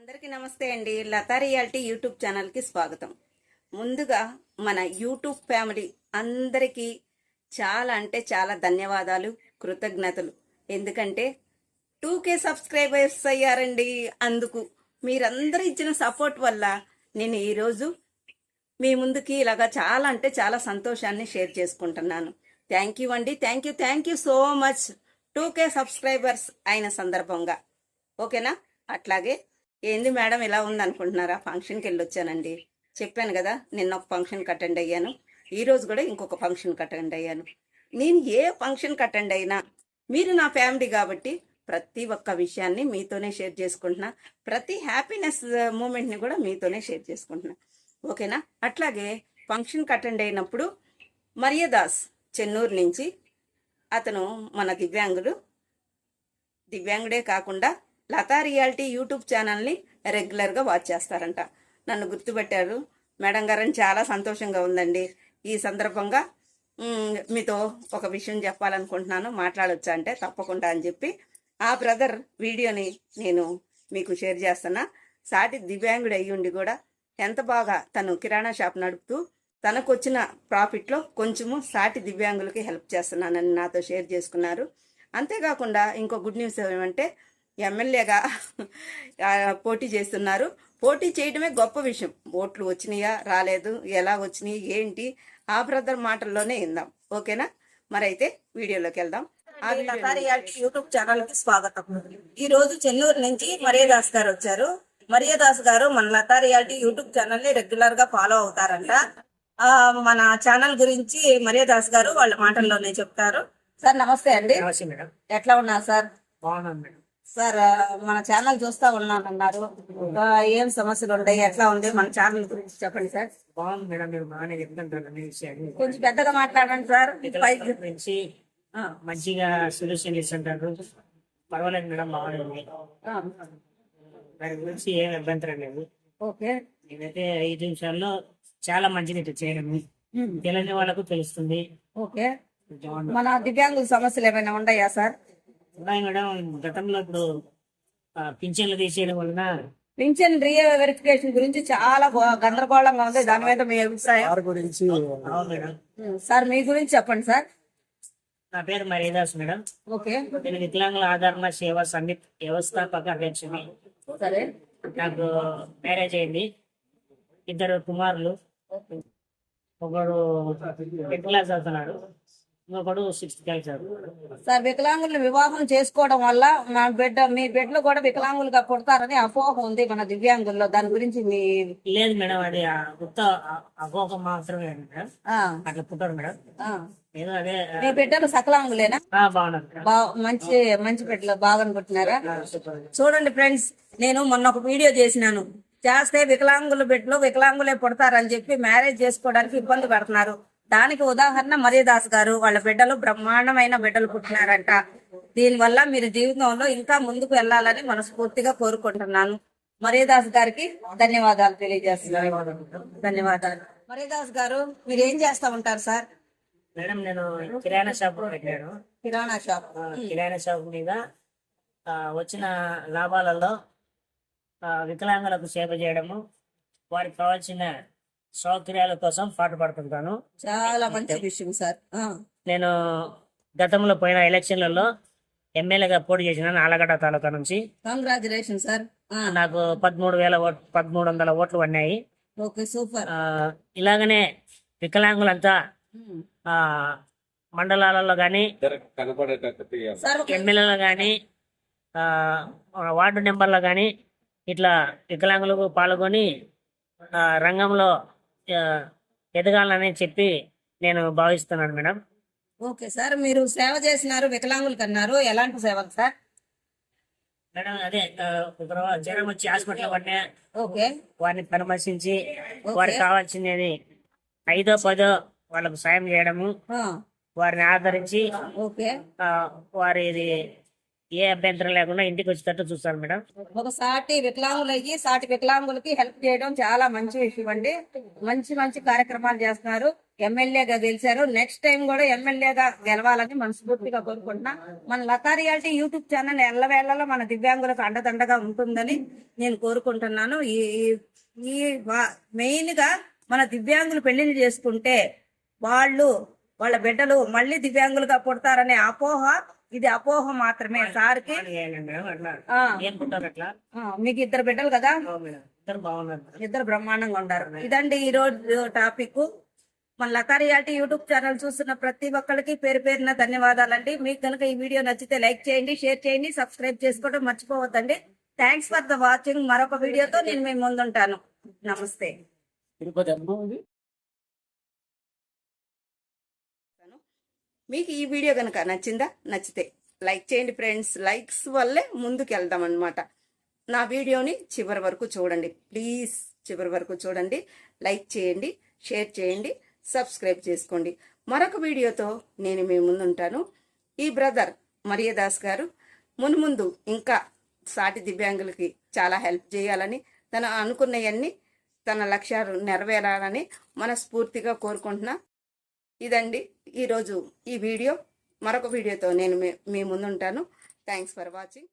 అందరికీ నమస్తే అండి. లతా రియాలిటీ యూట్యూబ్ ఛానల్కి స్వాగతం. ముందుగా మన యూట్యూబ్ ఫ్యామిలీ అందరికీ చాలా అంటే చాలా ధన్యవాదాలు కృతజ్ఞతలు. ఎందుకంటే టూ కే సబ్స్క్రైబర్స్ అయ్యారండి అందుకు. మీరందరూ ఇచ్చిన సపోర్ట్ వల్ల నేను ఈరోజు మీ ముందుకి ఇలాగా చాలా అంటే చాలా సంతోషాన్ని షేర్ చేసుకుంటున్నాను. థ్యాంక్ యూ అండి. Thank you thank you so much. Two K subscribers అయిన సందర్భంగా. ఓకేనా? అట్లాగే ఏంది మేడం ఇలా ఉందనుకుంటున్నారా? ఫంక్షన్కి ఫంక్షన్కి వెళ్ళొచ్చానండి. చెప్పాను కదా నిన్న ఒక ఫంక్షన్కి అటెండ్ అయ్యాను. ఈరోజు కూడా ఇంకొక ఫంక్షన్కి అటెండ్ అయ్యాను. నేను ఏ ఫంక్షన్కి అటెండ్ అయినా మీరు నా ఫ్యామిలీ కాబట్టి ప్రతి ఒక్క విషయాన్ని మీతోనే షేర్ చేసుకుంటున్నా. ప్రతి హ్యాపీనెస్ మూమెంట్ని కూడా మీతోనే షేర్ చేసుకుంటున్నా. ఓకేనా? అట్లాగే ఫంక్షన్కి అటెండ్ అయినప్పుడు మరియదాస్ చెన్నూరు నుంచి అతను మన దివ్యాంగుడు. దివ్యాంగుడే కాకుండా లతా రియాలిటీ యూట్యూబ్ ఛానల్ని రెగ్యులర్గా వాచ్ చేస్తారంట. నన్ను గుర్తుపెట్టారు. మేడం గారని చాలా సంతోషంగా ఉందండి. ఈ సందర్భంగా మీతో ఒక విషయం చెప్పాలనుకుంటున్నాను. మాట్లాడొచ్చా అంటే తప్పకుండా అని చెప్పి ఆ బ్రదర్ వీడియోని నేను మీకు షేర్ చేస్తున్నా. సాటి దివ్యాంగుడు అయ్యి ఉండి కూడా ఎంత బాగా తను కిరాణా షాప్ నడుపుతూ తనకు వచ్చిన ప్రాఫిట్లో కొంచెము సాటి దివ్యాంగులకి హెల్ప్ చేస్తున్నానని నాతో షేర్ చేసుకున్నారు. అంతేకాకుండా ఇంకో గుడ్ న్యూస్ ఏమంటే ఎమ్మెల్యేగా పోటీ చేస్తున్నారు. పోటీ చేయడమే గొప్ప విషయం. ఓట్లు వచ్చినాయా రాలేదు ఎలా వచ్చినాయి ఏంటి ఆ బ్రదర్ మాటల్లోనే ఇందాం ఓకేనా? మరైతే వీడియోలోకి వెళ్దాం. యూట్యూబ్ ఛానల్కి స్వాగతం. ఈ రోజు చెన్నూరు నుంచి మరియదాస్ గారు వచ్చారు. మరియదాస్ గారు మన లతా రియాలిటీ యూట్యూబ్ ఛానల్ని రెగ్యులర్గా ఫాలో అవుతారంట. ఆ మన ఛానల్ గురించి మరియదాస్ గారు వాళ్ళ మాటల్లోనే చెప్తారు. సార్ నమస్తే అండి. నమస్తే మేడం. ఎట్లా ఉన్నారు సార్? బాగున్నాను సార్ మన ఛానల్ చూస్తా ఉన్నానన్నారు. ఏం సమస్యలు ఉన్నాయి ఎట్లా ఉంది? మన ఛానల్ గురించి చెప్పండి సార్. బాగుంది మేడం మీరు బాగానే చెప్తుంటారు అన్ని విషయాలు. కొంచెం పెద్దగా మాట్లాడండి సార్. ఆ, మంచిగా సొల్యూషన్ ఇస్తుంటారు. పర్వాలేదు మేడం ఆ, దాని గురించి ఏం అభ్యంతరం లేదు. ఓకే. నేనైతే ఐదు నిమిషాల్లో చాలా మంచిది ఇట్లా చేయడం. తెలియని వాళ్ళకు తెలుస్తుంది. ఓకే. బాగుంది మన దివ్యాంగుల సమస్యలు ఏమైనా ఉన్నాయా సార్? ఉన్నాయి మేడం. గతంలో ఇప్పుడు పింఛన్లు తీసేయడం వలన పింఛన్ రీఏ వెరిఫికేషన్ గురించి చాలా గందరగోళంగా ఉంది. దాని మీద మీ అభిప్రాయం? అవును మేడం. ఉమ్, సార్ మీ గురించి చెప్పండి సార్. నా పేరు మరీదాస్ మేడం. ఓకే. నేను వికలాంగుల ఆదరణ సేవా సమితి వ్యవస్థాపక అధ్యక్షుని. సరే. నాకు మ్యారేజ్ అయింది. ఇద్దరు కుమారులు. ఒకడు టెన్త్ క్లాస్ చదువుతున్నాడు? సార్. వికలాంగులను వివాహం చేసుకోవడం వల్ల మా బిడ్డ మీ బిడ్డలు కూడా వికలాంగులుగా పుడతారని అపోహ ఉంది మన దివ్యాంగుల్లో. దాని గురించి మీ లేదు మేడం అది అపోహ మాత్రమే అట్లా పుట్టారు మేడం. మీ బిడ్డలు సకలాంగులేనా? మంచి మంచి బిడ్డలు బాగా అనుకుంటున్నారా సూపర్. చూడండి ఫ్రెండ్స్ నేను మొన్న ఒక వీడియో చేసినాను. చేస్తే వికలాంగుల బిడ్డలు వికలాంగులే పుడతారని చెప్పి మ్యారేజ్ చేసుకోవడానికి ఇబ్బంది పడుతున్నారు. దానికి ఉదాహరణ మరియదాస్ గారు. వాళ్ళ బిడ్డలు బ్రహ్మాండమైన బిడ్డలు పుట్టినారంట. దీనివల్ల మీరు జీవితంలో ఇంకా ముందుకు వెళ్ళాలని మనస్ఫూర్తిగా కోరుకుంటున్నాను. మరియదాస్ గారికి ధన్యవాదాలు తెలియజేస్తున్నాను. ధన్యవాదాలు. మరియదాస్ గారు మీరు ఏం చేస్తా ఉంటారు సార్? మేడం నేను కిరాణా షాప్ పెట్టాను. కిరాణా షాప్. కిరాణా షాప్ మీద ఆ, వచ్చిన లాభాలలో వికలాంగులకు సేవ చేయడము వారికి కావాల్సిన సౌకర్యాల కోసం పాటుపడుతుంటాను చాలా మంచి విషయం సార్. నేను గతంలో పోయిన ఎలక్షన్లలో ఎమ్మెల్యేగా పోటీ చేసిన ఆలగడ్డ తాలూకా నుంచి కంగ్రాచులేషన్ సార్ నాకు పదమూడు వేల పదమూడు వందల ఓట్లు పడినాయి. Okay super. ఆ, ఇలాగనే వికలాంగులంతా ఆ, మండలాలలో కానీ సార్ ఎమ్మెల్యేలో కానీ వార్డు నెంబర్లో కానీ ఇట్లా వికలాంగులకు పాల్గొని రంగంలో ఎదగాలని చెప్పి నేను భావిస్తున్నాను మేడం. ఓకే సార్ మీరు సేవ చేసినారు వికలాంగులకు అన్నారు ఎలాంటి సేవలు సార్? మేడం అదే జ్వరం వచ్చి హాస్పిటల్ పడినా ఓకే. వారిని పరామర్శించి వారికి కావాల్సినది ఐదో పదో వాళ్ళకు సాయం చేయడము. వారిని ఆదరించి ఓకే. వారి ఏ అభ్యంతరం లేకుండా ఇంటికి వచ్చేటట్టు చూస్తాను మేడం. ఒక సాటి వికలాంగులకి సాటి వికలాంగులకి హెల్ప్ చేయడం చాలా మంచి విషయం అండి. మంచి మంచి కార్యక్రమాలు చేస్తున్నారు ఎమ్మెల్యేగా గెలిచారు. నెక్స్ట్ టైం కూడా ఎమ్మెల్యేగా గెలవాలని మనస్ఫూర్తిగా కోరుకుంటున్నా. మన లతా రియాలిటీ యూట్యూబ్ ఛానల్ ఎల్లవేళలో మన దివ్యాంగులకు అండదండగా ఉంటుందని నేను కోరుకుంటున్నాను. ఈ ఈ- ఈ మెయిన్గా మన దివ్యాంగులు పెళ్ళిళ్ళు చేసుకుంటే వాళ్ళు వాళ్ళ బిడ్డలు మళ్ళీ దివ్యాంగులుగా పుడతారనే అపోహ ఇది అపోహ మాత్రమే. అట్లా ఆ, మీకు ఇద్దరు బిడ్డలు కదా? ఇద్దరు బ్రహ్మాండంగా ఉన్నారు ఇదండి ఈ రోజు టాపిక్. మన లతా రియాలిటీ యూట్యూబ్ ఛానల్ చూస్తున్న ప్రతి ఒక్కరికి పేరు పేరున ధన్యవాదాలండి. మీకు కనుక ఈ వీడియో నచ్చితే లైక్ చేయండి షేర్ చేయండి సబ్స్క్రైబ్ చేసుకోవడం మర్చిపోవద్దండి. థ్యాంక్స్ ఫర్ ద వాచింగ్ మరొక వీడియోతో నేను మీ ముందుంటాను. నమస్తే. మీకు ఈ వీడియో కనుక నచ్చిందా నచ్చితే లైక్ చేయండి ఫ్రెండ్స్. లైక్స్ వల్లే ముందుకు వెళ్దాం అనమాట నా వీడియోని చివరి వరకు చూడండి. ప్లీజ్ చివరి వరకు చూడండి. లైక్ చేయండి షేర్ చేయండి సబ్స్క్రైబ్ చేసుకోండి. మరొక వీడియోతో నేను మీ ముందుంటాను. ఈ బ్రదర్ మరియదాస్ గారు మున్ముందు ఇంకా సాటి దివ్యాంగులకి చాలా హెల్ప్ చేయాలని తను అనుకున్నవన్నీ తన లక్ష్యాలు నెరవేరాలని మనస్ఫూర్తిగా కోరుకుంటున్నా. ఇదండి ఈరోజు ఈ వీడియో. మరొక వీడియోతో నేను మీ- ముందుంటాను. Thanks for watching